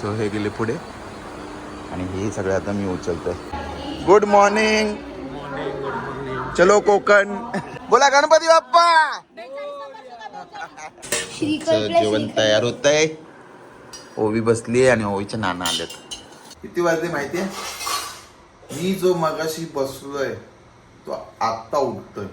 So हे गेले पुढे. आणि हे सगळे आता मी उचलतोय. गुड मॉर्निंग चलो कोकण. बोला गणपती बाप्पा. जेवण तयार होत आहे ओवी बसली आणि ओवीचे नाना आलेत. किती वाजले माहितीये? मी जो मगाशी बसलोय तो आत्ता उठतोय.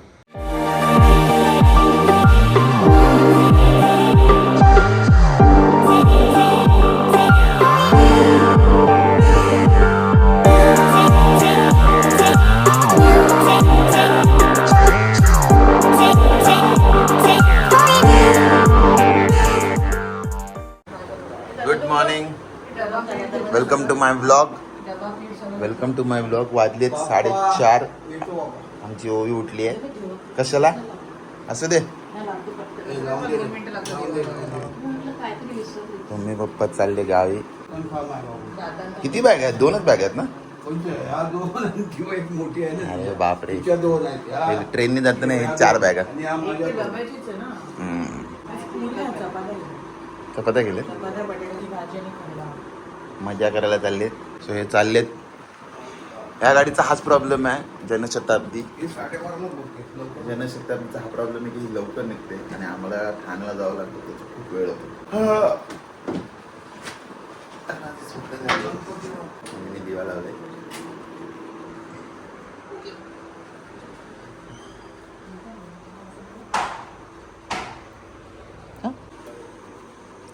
वेलकम टू माय ब्लॉग वाजलेत साडेचार. आमची ओवी उठली आहे. कशाला? असू दे. मम्मी पप्पा चालले गावी. किती बॅग आहेत? दोनच बॅग आहेत ना? अरे बापरे. ट्रेनने जाताना नाही चार बॅग चपात्या गेले मजा करायला चालले सो हे चाललेत. या गाडीचा हाच प्रॉब्लेम आहे जनशताब्दी. जनशताब्दीचा हा प्रॉब्लेम आहे की ही लवकर निघते आणि आम्हाला ठाण्याला जावं लागतं त्याचा खूप वेळ होतो. मी दिवा लावलाय.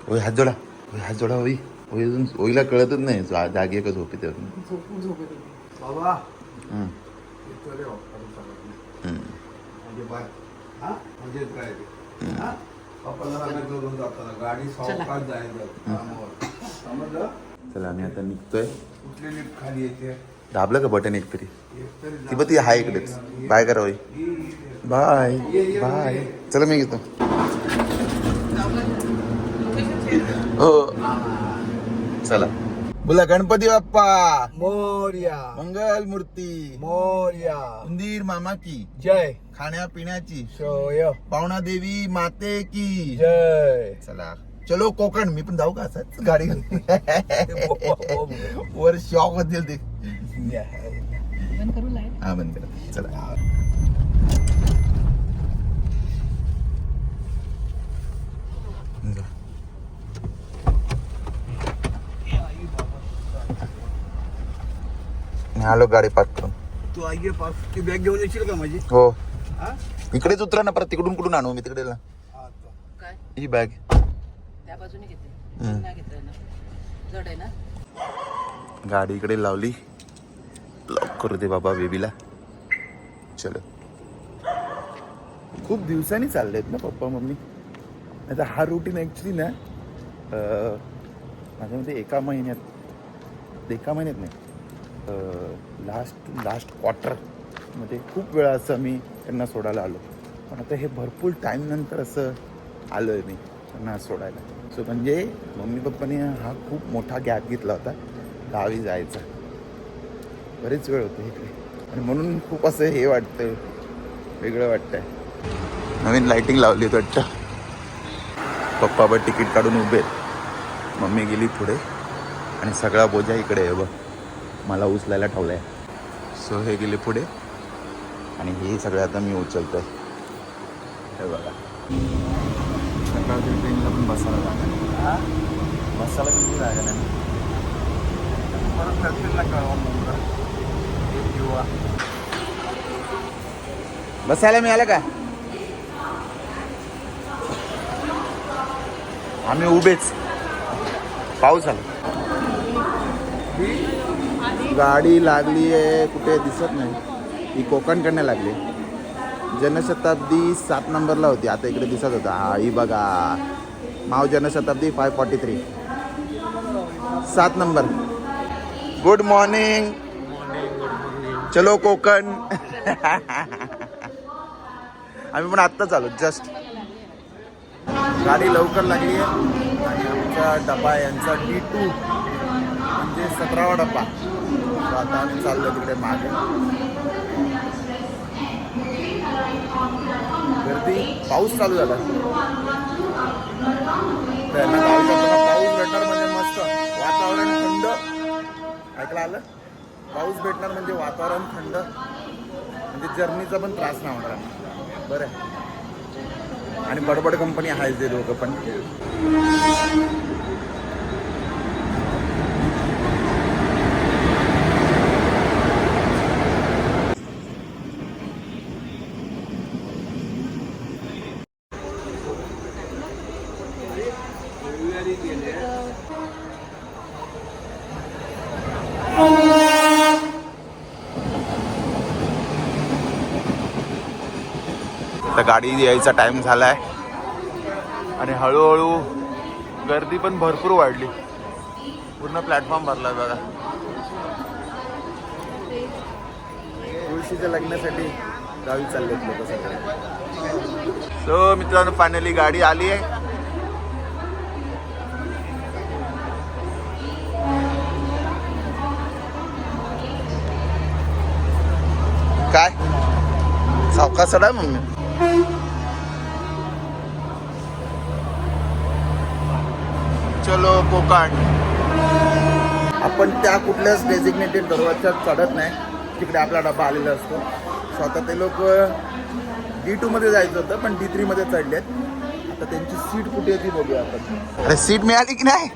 ओय हात जोडा. ओय हात जोडा ओई. ओई अजून ओईला कळतच नाही जा- जागी आहे का झोपेत म्हणजे बाय हा? म्हणजे काय हा? गाडी. समजलं? चला आम्ही आता निघतोय. कुठली लिफ्ट खाली येते? दाबलं का बटन एक तरी? एक तरी ती बघ ती आहे इकडेच. बाय करा ओई ही- ही- बाय. बाय. चला मी घेतो. हो. चला. बोला गणपती बाप्पा. मोर्या. मंगल मूर्ती. मोर्या. उंदीर मामा की जय. खाण्यापिण्याची. शोय पावणा देवी माते की जय. चला. चलो कोकण. मी पण जाऊ का असंच गाडी घेऊन? वर शॉक होतील ते हा बंद करा. चला. जा. आलो गाडी पार्क करून. तू आई पास ती बॅग घेऊन येशील का माझी? हो. हा? इकडेच उतरा ना परत तिकडून कुठून आणू मी तिकडे ला. हा. काय? ही बॅग. त्या बाजूने घेते. हम्म. नाही घेता येणार जड आहे ना? गाडी इकडे लावली. लॉक करू दे बाबा बेबीला. चलो. खूप दिवसांनी चाललेत ना पप्पा मम्मी. तर हा रुटीन ॲक्च्युली ना अं, माझ्या मते एका महिन्यात एका महिन्यात नाही. लास्ट लास्ट क्वार्टरमध्ये खूप वेळा असं मी त्यांना सोडायला आलो. पण आता हे भरपूर टाईम नंतर असं आलो आहे मी त्यांना सोडायला. सो म्हणजे मम्मी पप्पाने हा खूप मोठा गॅप घेतला होता गावी जायचा. बरेच वेळ होते इकडे. आणि म्हणून खूप असं हे वाटतं वेगळं वाटतंय. नवीन लाईटिंग लावली होती वाटतं. पप्पा बघ तिकीट काढून उभे मम्मी गेली पुढे. आणि सगळा बोजा इकडे आहे बघ. मला उचलायला ठेवलाय. सो हे गेले पुढे. आणि हे सगळे आता मी उचलतोय. हे बघा. सकाळच्या ट्रेनला पण बसायला जागा बसायला किती जागा नाही परत ना कळवा युवा. बसायला मिळालं का? आम्ही उभेच. पाऊस आला. गाडी लागली आहे कुठे दिसत नाही. ही कोकणकडनं लागली जनशताब्दी सात नंबरला होती. आता इकडे दिसत होता. हा ही बघा. माव जनशताब्दी फाय फॉर्टी थ्री सात नंबर. गुड मॉर्निंग चलो कोकण. आम्ही पण आत्ताच आलो जस्ट गाडी लवकर लागली आहे. आणि आमचा डबा यांचा डी टू म्हणजे सतरावा डबा. आता आम्ही चाललो तिकडे मागे. गर्दी पाऊस चालू झाला. त्यांना पाऊस भेटणार म्हणजे मस्त. वातावरण ऐकलं आलं? पाऊस भेटणार म्हणजे वातावरण थंड. म्हणजे जर्नीचा पण त्रास नाही होणार बरं. आणि बडबड कंपनी आहे ते लोक पण. गाडी यायचा टाइम झाला आहे आणि हळूहळू गर्दी पण भरपूर वाढली. पूर्ण प्लॅटफॉर्म भरला आहे बघा. तुळशीच्या लग्नासाठी गावी लोक सगळे. सो मित्रांनो फायनली गाडी आली आहे. काय? सावकाश चढा मम्मी. चलो कोकण आपण त्या कुठल्याच डेझिग्नेटेड दरवाज्यात चढत नाही. तिकडे आपला डबा आलेला असतो. स्वतः ते लोक डी टू मध्ये जायचं होतं पण डी थ्री मध्ये चढलेत आता त्यांची सीट कुठे आहे ती बघूया आपण. अरे सीट मिळाली की नाही?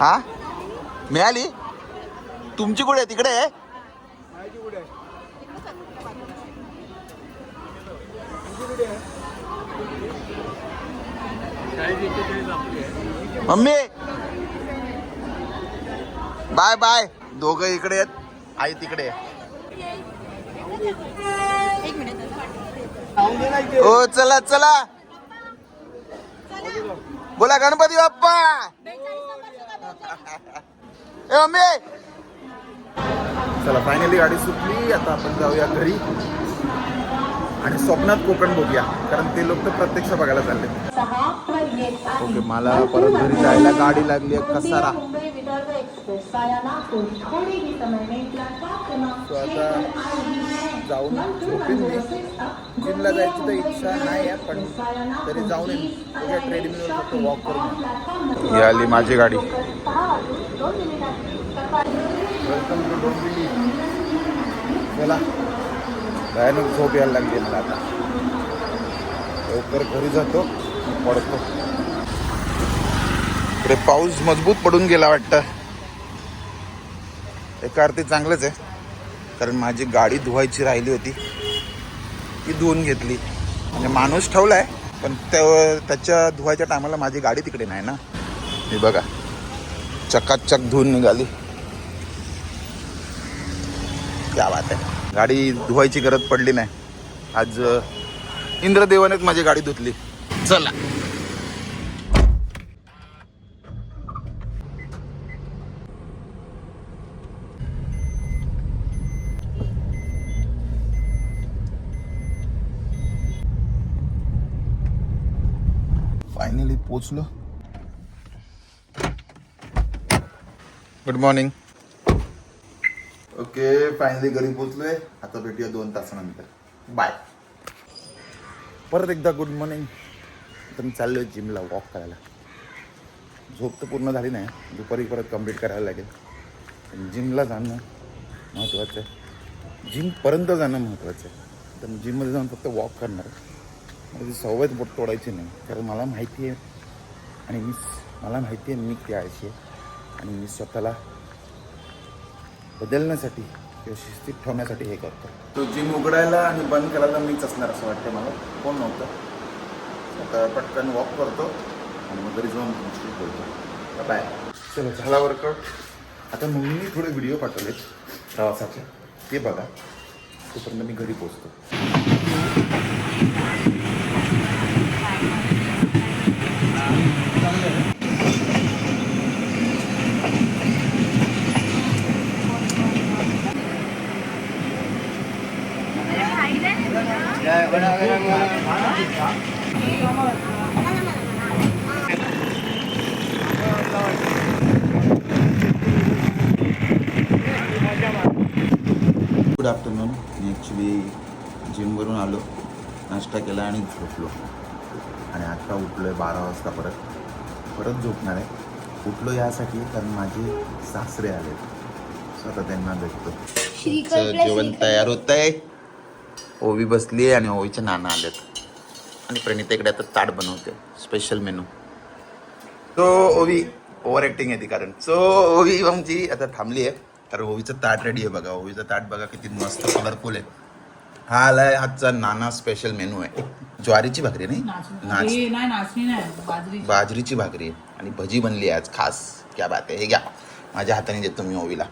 हा? मिळाली? तुमची कुठे आहे? तिकडे आहे? मम्मी! Bye bye. दोघं इकडे आहेत. आई तिकडे आहे. ओ चला चला. बोला गणपती बाप्पा. ए मम्मी! चला फायनली गाडी सुटली. आता आपण जाऊया घरी. आणि स्वप्नात कोकण बघूया. कारण ते लोक तर प्रत्यक्ष बघायला चालले. ओके मला परत घरी जायला गाडी लागली आहे कसारा सो आता जाऊन झोपेन जिमला जायची तर इच्छा नाही आहे पण तरी जाऊन ट्रेडमिलवर फक्त वॉक करून ही आली माझी गाडी. वेलकम टू डोंबिवली बोला. भयानक झोप यायला लागली मला आता. लवकर घरी जातो. पडतो इकडे पाऊस मजबूत पडून गेला वाटतं. एका अर्थी चांगलंच आहे. कारण माझी गाडी धुवायची राहिली होती. ती धुवून घेतली. म्हणजे माणूस ठेवलाय पण त्या त्याच्या धुवायच्या टायमाला माझी गाडी तिकडे नाही ना. मी बघा. चकाचक धुवून निघाली. क्या बात आहे. गाडी धुवायची गरज पडली नाही. आज इंद्रदेवानेच माझी गाडी धुतली. चला. फायनली पोचलो. गुड मॉर्निंग ओके फायनली घरी पोचलोय. आता भेटूया दोन तासानंतर. बाय परत एकदा गुड मॉर्निंग आता मी आहे जिमला वॉक करायला. झोप तर पूर्ण झाली नाही. दुपारी परत कंप्लीट करायला लागेल. पण जिमला जाणं महत्त्वाचं आहे. जिमपर्यंत जाणं महत्त्वाचं आहे. तर जिममध्ये जाऊन फक्त वॉक करणार मला ती सवय बोट तोडायची नाही. कारण मला माहिती आहे. आणि मी मला माहिती आहे मी त्या आहे. आणि मी स्वतःला बदलण्यासाठी किंवा शिस्तीत ठेवण्यासाठी हे करतो तो जिम उघडायला आणि बंद करायला मीच असणार असं वाटतं मला. कोण नव्हतं. पटकन वॉक करतो आणि मग घरी जाऊन तुमची बोलतो बाय चलो झाला वर्कआउट आता मम्मीने थोडे व्हिडिओ पाठवलेत. प्रवासाचे. ते बघा. तोपर्यंत मी घरी पोचतो गुड आफ्टरनून मी ॲक्च्युली जिमवरून आलो नाश्ता केला आणि झोपलो. आणि आत्ता उठलो आहे बारा वाजता परत. परत झोपणार आहे. उठलो यासाठी कारण माझे सासरे आले सो आता त्यांना भेटतो. जेवण तयार होत आहे ओवी बसली आहे आणि ओवीचे नाना आलेत. आणि प्रणिता इकडे आता ताट बनवते. Special menu. सो ओवी ओव्हर ऍक्टिंग आहे ती कारण. सो ओवी आमची आता थांबली आहे कारण ओवीचं ताट रेडी आहे बघा. ओवीचं ताट बघा किती मस्त कलरफुल आहे. हा आलाय आजचा नाना स्पेशल मेनू आहे. ज्वारीची भाकरी नाही? नाच नाचणी नाही बाजरी बाजरीची भाकरी आहे. आणि भजी बनली आहे आज खास. क्या बात आहे हे घ्या. माझ्या हाताने देतो मी ओवीला.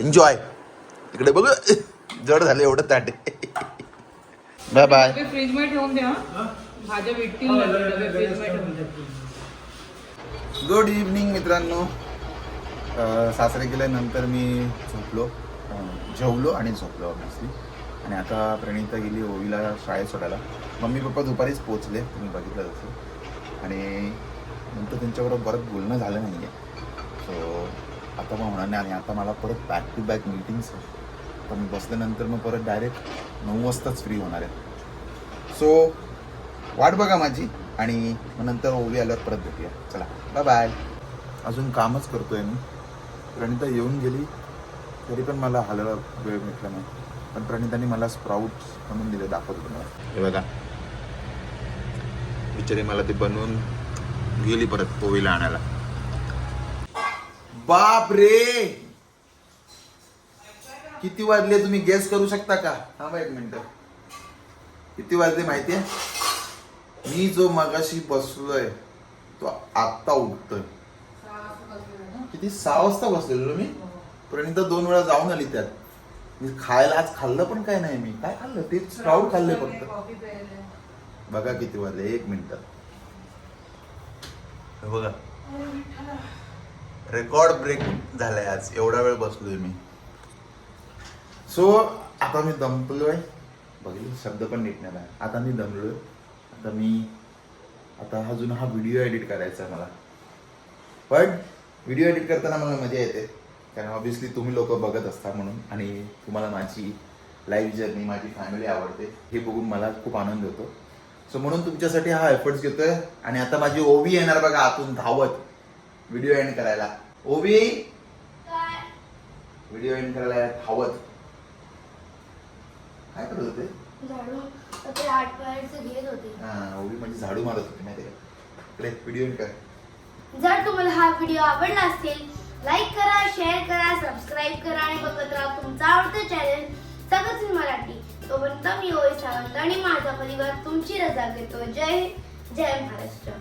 एन्जॉय इकडे बघ. जड झालं एवढं ताट. बाय बाय फ्रीजमध्ये ठेवून द्या. भाज्या भेटतील ना, डबे फ्रीजमध्ये ठेवून द्या. गुड इव्हनिंग मित्रांनो. अं, सासरे गेल्यानंतर मी झोपलो. जेवलो आणि झोपलो ऑब्विसली आणि आता प्रणिता गेली ओवीला शाळेत सोडायला. मम्मी पप्पा दुपारीच पोचले तुम्ही बघितलं तसं. आणि नंतर त्यांच्याबरोबर परत बोलणं झालं नाही आहे सो आता मग होणार नाही आणि आता मला परत बॅक टू बॅक मिटिंग्स आहे तर मी बसल्यानंतर मग परत डायरेक्ट नऊ वाजताच फ्री होणार आहे. सो वाट बघा माझी. आणि मग नंतर ओवी आल्यावर परत भेटूया. चला बाय बाय अजून कामच करतोय मी. प्रणिता येऊन गेली. तरी पण मला हालायला वेळ भेटला नाही. पण प्रणिताने मला स्प्राऊट्स बनवून दिले दाखवत तुम्हाला. हे बघा. बिचारी मला ते बनवून गेली परत ओवीला आणायला. बाप रे! किती वाजले तुम्ही गेस करू शकता का? थांबा एक मिनिट. किती वाजले माहितीये मी जो मगाशी बसलोय तो आत्ता उठतोय. किती सहा वाजता बसलेलो मी? प्रणिता दोन वेळा जाऊन आली त्यात. मी खायला आज खाल्लं पण काय नाही मी. काय खाल्लं? ते स्प्राऊट खाल्ले फक्त. बघा किती वाजले. एक मिनिट. बघा. रेकॉर्ड ब्रेक झालाय आज. एवढा वेळ बसलोय मी. सो आता मी दमलोय बघितलं? शब्द पण नीट नाही आला. आता मी दमलोय. आता मी आता अजून हा व्हिडिओ एडिट करायचा आहे मला. पण व्हिडिओ एडिट करताना मला मजा येते. कारण ऑब्व्हियसली तुम्ही लोक बघत असता म्हणून आणि तुम्हाला माझी लाईफ जर्नी माझी फॅमिली आवडते हे बघून मला खूप आनंद होतो. सो म्हणून तुमच्यासाठी हा एफर्ट्स घेतोय आणि आता माझी ओवी येणार बघा आतून धावत. व्हिडिओ एंड करायला. ओवी! व्हिडिओ एंड करायला धावत. काय करत होते? हा ओवी म्हणजे झाडू मारत होती माहिती का? व्हिडिओ एंड कर. जर तुम्हाला हा व्हिडिओ आवडला असेल लाईक करा शेअर करा सबस्क्राईब करा आणि बघत राहा तुमचा आवडतं चॅनल सगळंच मराठी. तोपर्यंत मी ओय सावंत आणि माझा परिवार तुमची रजा घेतो. जय जय महाराष्ट्र.